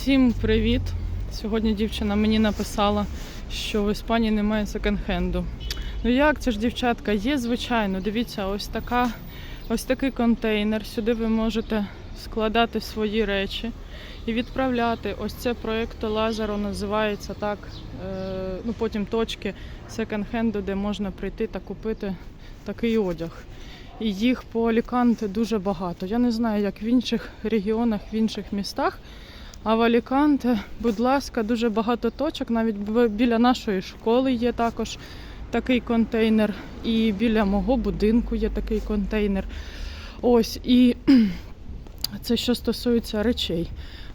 Всім привіт! Сьогодні дівчина мені написала, що в Іспанії немає секонд-хенду. Ну як це ж, дівчатка? Є, звичайно. Дивіться, ось така, ось такий контейнер. Сюди ви можете складати свої речі і відправляти. Ось це проєкт Лазаро називається так. Е, ну потім точки секонд-хенду, де можна прийти та купити такий одяг. І їх по Аліканте дуже багато. Я не знаю, як в інших регіонах, в інших містах. А в Аліканте, будь ласка, дуже багато точок. Навіть біля нашої школи є також такий контейнер. І біля мого будинку є такий контейнер. Ось, і це що стосується речей.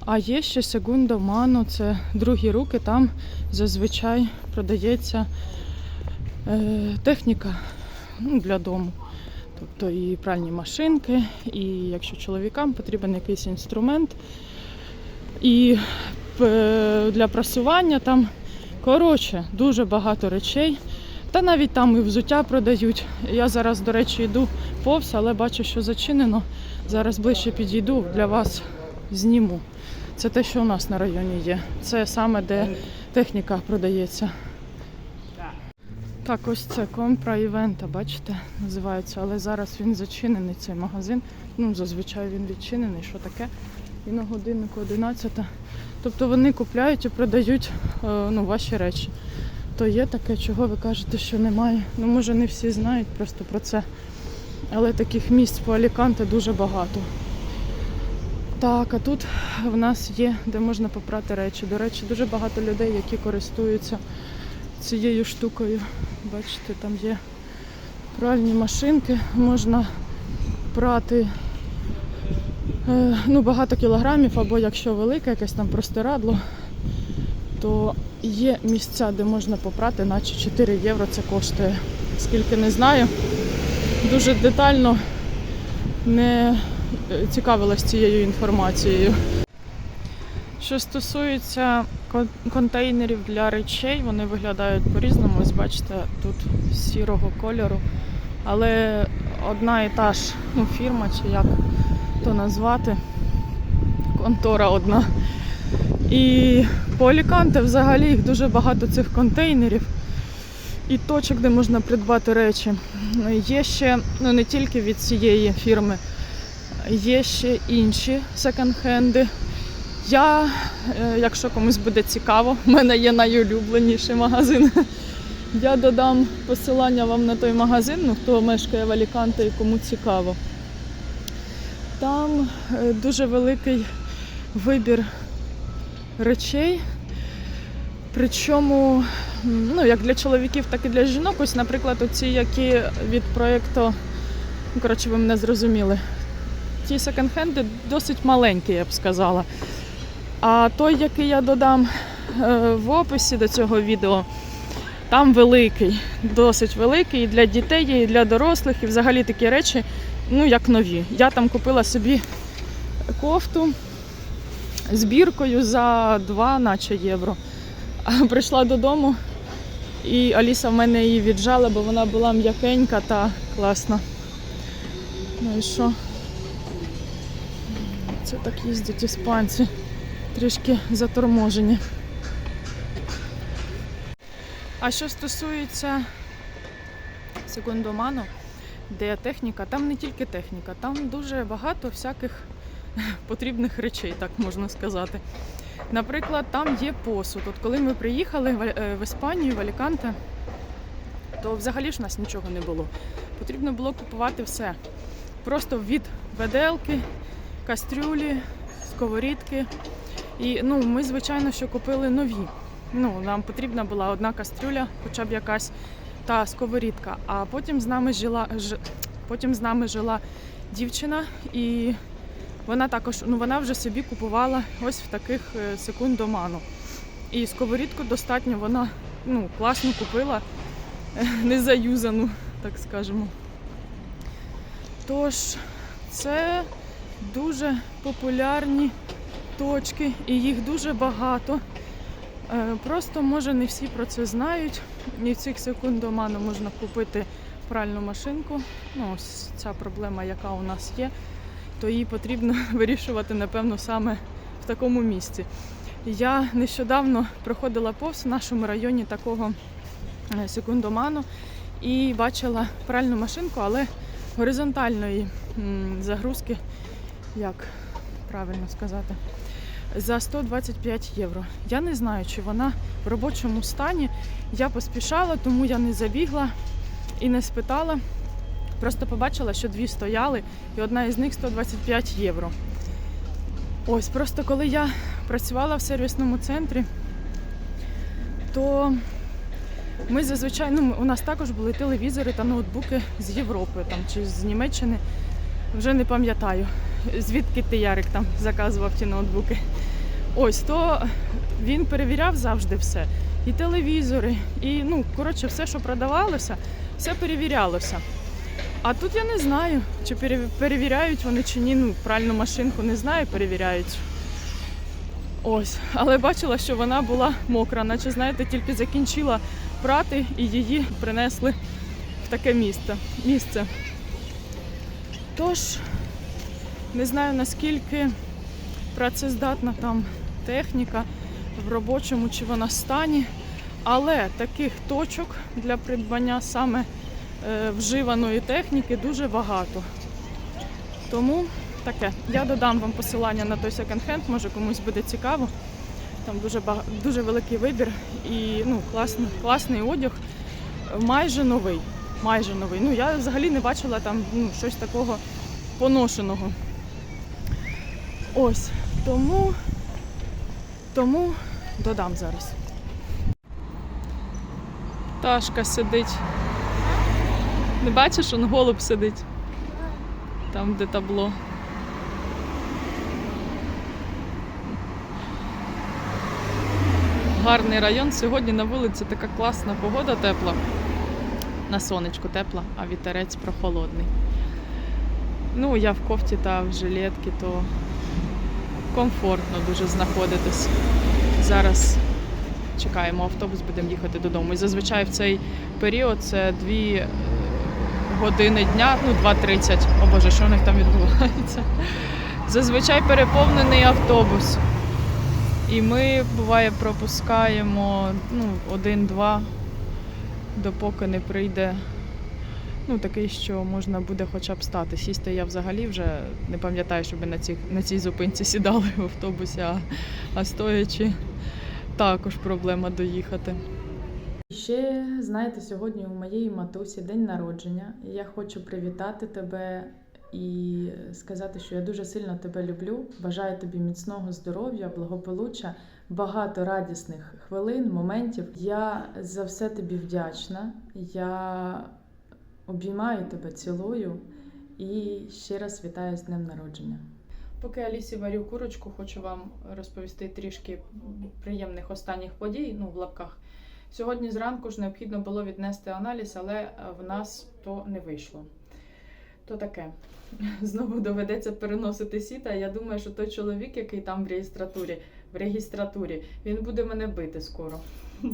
А є ще Сегундо Мано, це другі руки, там зазвичай продається е, техніка ну, для дому. Тобто і пральні машинки, і якщо чоловікам потрібен якийсь інструмент, і е, для прасування там. Коротше, дуже багато речей. Та навіть там і взуття продають. Я зараз, до речі, йду повз, але бачу, що зачинено. Зараз ближче підійду, для вас зніму. Це те, що у нас на районі є. Це саме де техніка продається. Так, ось це компра івента, бачите, називається, але зараз він зачинений, цей магазин. Ну, зазвичай він відчинений, що таке. І на годиннику 11. Тобто вони купляють і продають е, ну, ваші речі. То є таке, чого ви кажете, що немає. Ну, може, не всі знають просто про це. Але таких місць по Аліканте дуже багато. Так, а тут в нас є, де можна попрати речі. До речі, дуже багато людей, які користуються цією штукою. Бачите, там є пральні машинки, можна прати ну, багато кілограмів, або якщо велике якесь там простирадло, то є місця, де можна попрати, наче 4 євро це коштує. Скільки не знаю. Дуже детально не е, цікавилась цією інформацією. Що стосується контейнерів для речей, вони виглядають по-різному. Ось бачите, тут сірого кольору. Але одна і та ж ну, фірма, чи як то назвати, контора одна. І по Аліканте взагалі їх дуже багато цих контейнерів і точок, де можна придбати речі. Є ще ну, не тільки від цієї фірми, є ще інші секонд-хенди. Я, е, якщо комусь буде цікаво, в мене є найулюбленіший магазин. Я додам посилання вам на той магазин, ну, хто мешкає в Аліканте і кому цікаво. Там е, дуже великий вибір речей. Причому, ну, як для чоловіків, так і для жінок. Ось, наприклад, оці, які від проєкту, ну, коротше, ви мене зрозуміли. Ті секонд-хенди досить маленькі, я б сказала. А той, який я додам е, в описі до цього відео, там великий, досить великий і для дітей, і для дорослих, і взагалі такі речі, ну як нові. Я там купила собі кофту з біркою за 2 наче євро. А прийшла додому, і Аліса в мене її віджала, бо вона була м'якенька та класна. Ну і що? Це так їздять іспанці. Трішки заторможені. А що стосується секундоману, де техніка, там не тільки техніка, там дуже багато всяких потрібних речей, так можна сказати. Наприклад, там є посуд. От коли ми приїхали в, е, Іспанію, в Аліканте, то взагалі ж у нас нічого не було. Потрібно було купувати все. Просто від веделки, кастрюлі, сковорідки. І ну, ми, звичайно, що купили нові. Ну, нам потрібна була одна кастрюля, хоча б якась та сковорідка. А потім з нами жила, ж, потім з нами жила дівчина, і вона також ну, вона вже собі купувала ось в таких е, секундоману. І сковорідку достатньо вона ну, класно купила, е, не заюзану, так скажемо. Тож, це дуже популярні точки, і їх дуже багато. Е, Просто може не всі про це знають. І в цих секундоману можна купити пральну машинку. Ну, ось ця проблема, яка у нас є, то її потрібно вирішувати, напевно, саме в такому місці. Я нещодавно проходила повз в нашому районі такого е, секундоману і бачила пральну машинку, але горизонтальної загрузки, як правильно сказати, за 125 євро. Я не знаю, чи вона в робочому стані. Я поспішала, тому я не забігла і не спитала. Просто побачила, що дві стояли, і одна із них 125 євро. Ось, просто коли я працювала в сервісному центрі, то ми зазвичай, ну, у нас також були телевізори та ноутбуки з Європи там, чи з Німеччини. Вже не пам'ятаю, звідки ти Ярик там заказував ті ноутбуки. Ось, то він перевіряв завжди все. І телевізори, і ну, коротше, все, що продавалося, все перевірялося. А тут я не знаю, чи перевіряють вони чи ні. Ну, пральну машинку не знаю, перевіряють. Ось, але бачила, що вона була мокра, наче знаєте, тільки закінчила прати і її принесли в таке місце. місце. Тож, не знаю наскільки працездатна там техніка в робочому чи вона стані, але таких точок для придбання саме е, вживаної техніки дуже багато. Тому таке. Я додам вам посилання на той секонд-хенд, може комусь буде цікаво. Там дуже бага... дуже великий вибір і ну, класний, класний одяг, майже новий. Майже новий. Ну я взагалі не бачила там ну, щось такого поношеного. Ось. Тому, тому додам зараз. Ташка сидить. Не бачиш, он голуб сидить. Там, де табло. Гарний район. Сьогодні на вулиці така класна погода тепла. На сонечку тепла, а вітерець прохолодний. Ну, я в кофті та в жилетці, то комфортно дуже знаходитись. Зараз чекаємо автобус, будемо їхати додому. І зазвичай в цей період це дві е, години дня, ну 2.30. О Боже, що в них там відбувається? Зазвичай переповнений автобус. І ми буває пропускаємо ну, один-два, допоки не прийде. Ну, такий, що можна буде хоча б стати. Сісти я взагалі вже не пам'ятаю, щоб на цій, на цій зупинці сідали в автобусі, а, а стоячи також проблема доїхати. Ще знаєте, сьогодні у моєї матусі день народження. і Я хочу привітати тебе і сказати, що я дуже сильно тебе люблю. Бажаю тобі міцного здоров'я, благополуччя, багато радісних хвилин, моментів. Я за все тобі вдячна. Я обіймаю тебе, цілую і ще раз вітаю з днем народження. Поки Алісі варю курочку, хочу вам розповісти трішки приємних останніх подій, ну в лапках. Сьогодні зранку ж необхідно було віднести аналіз, але в нас то не вийшло. То таке. Знову доведеться переносити сіта. Я думаю, що той чоловік, який там в реєстратурі, в регістратурі, він буде мене бити скоро.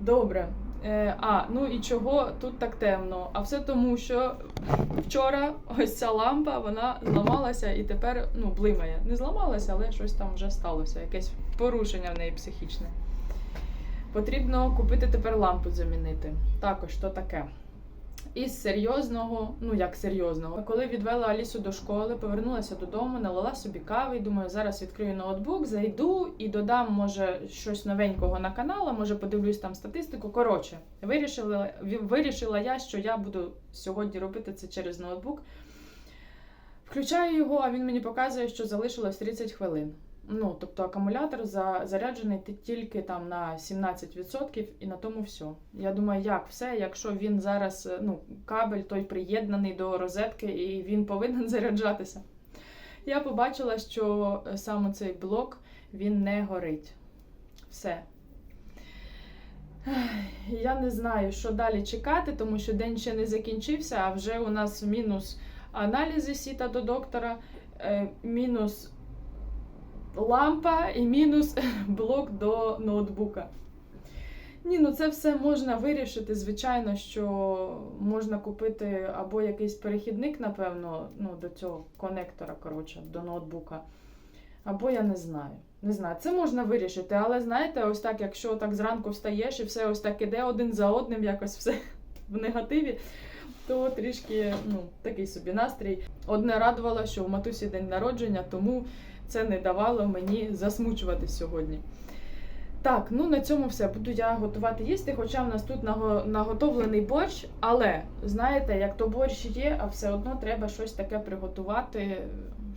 Добре. Е, а, ну і чого тут так темно? А все тому, що вчора ось ця лампа вона зламалася і тепер ну, блимає. Не зламалася, але щось там вже сталося, якесь порушення в неї психічне. Потрібно купити тепер лампу замінити. Також то таке. Із серйозного, ну як серйозного, коли відвела Алісу до школи, повернулася додому, налила собі кави. і Думаю, зараз відкрию ноутбук, зайду і додам, може, щось новенького на канал, а може подивлюсь там статистику. Коротше, вирішила, вирішила я, що я буду сьогодні робити це через ноутбук. Включаю його, а він мені показує, що залишилось 30 хвилин. Ну, тобто акумулятор за, заряджений тільки там на 17% і на тому все. Я думаю, як все, якщо він зараз, е, ну, кабель той приєднаний до розетки і він повинен заряджатися. Я побачила, що е, саме цей блок він не горить. Все. Я не знаю, що далі чекати, тому що день ще не закінчився, а вже у нас мінус аналізи сіта до доктора, е, мінус лампа і мінус блок до ноутбука. Ні, ну це все можна вирішити. Звичайно, що можна купити або якийсь перехідник, напевно, ну, до цього конектора, коротше, до ноутбука. Або я не знаю. Не знаю, це можна вирішити, але знаєте, ось так, якщо так зранку встаєш і все ось так іде один за одним, якось все в негативі, то трішки ну, такий собі настрій. Одне радувало, що у матусі день народження, тому це не давало мені засмучуватись сьогодні. Так, ну на цьому все. Буду я готувати їсти, хоча в нас тут наготовлений борщ, але знаєте, як то борщ є, а все одно треба щось таке приготувати.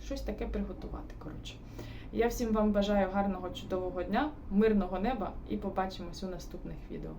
Щось таке приготувати. Коротше. Я всім вам бажаю гарного чудового дня, мирного неба і побачимось у наступних відео.